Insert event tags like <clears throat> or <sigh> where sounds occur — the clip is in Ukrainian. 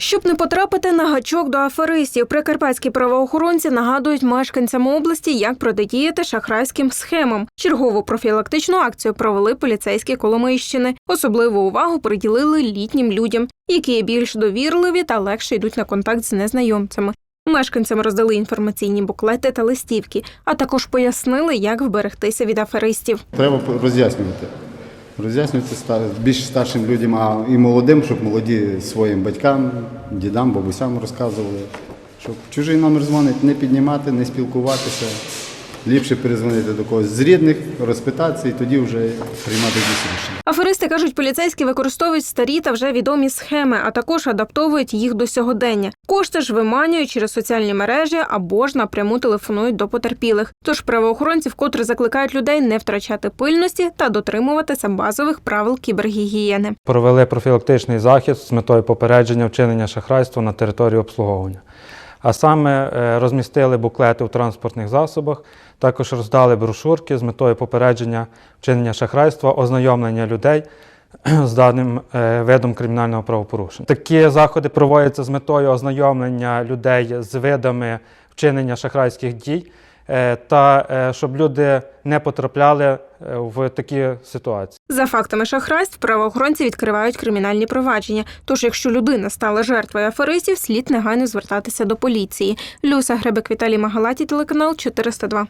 Щоб не потрапити на гачок до аферистів, прикарпатські правоохоронці нагадують мешканцям області, як протидіяти шахрайським схемам. Чергову профілактичну акцію провели поліцейські Коломийщини. Особливу увагу приділили літнім людям, які більш довірливі та легше йдуть на контакт з незнайомцями. Мешканцям роздали інформаційні буклети та листівки, а також пояснили, як вберегтися від аферистів. Треба роз'яснювати. Роз'яснювати стар, більш старшим людям, а і молодим, щоб молоді своїм батькам, дідам, бабусям розказували. Щоб чужий номер дзвонить, не піднімати, не спілкуватися. Ліпше перезвонити до когось з рідних, розпитатися і тоді вже приймати якісь рішення. Аферисти кажуть, поліцейські використовують старі та вже відомі схеми, а також адаптовують їх до сьогодення. Кошти ж виманюють через соціальні мережі або ж напряму телефонують до потерпілих. Тож правоохоронці вкотре закликають людей не втрачати пильності та дотримуватися базових правил кібергігієни. Провели профілактичний захід з метою попередження вчинення шахрайства на території обслуговування. А саме е, розмістили буклети у транспортних засобах, також роздали брошурки з метою попередження вчинення шахрайства, ознайомлення людей <clears throat> з даним е, видом кримінального правопорушення. Такі заходи проводяться з метою ознайомлення людей з видами вчинення шахрайських дій та е, щоб люди не потрапляли е, в такі ситуації. За фактами шахрайств правоохоронці відкривають кримінальні провадження. Тож, якщо людина стала жертвою аферистів, слід негайно звертатися до поліції. Люся Гребек Віталій Магалаті, телеканал 402.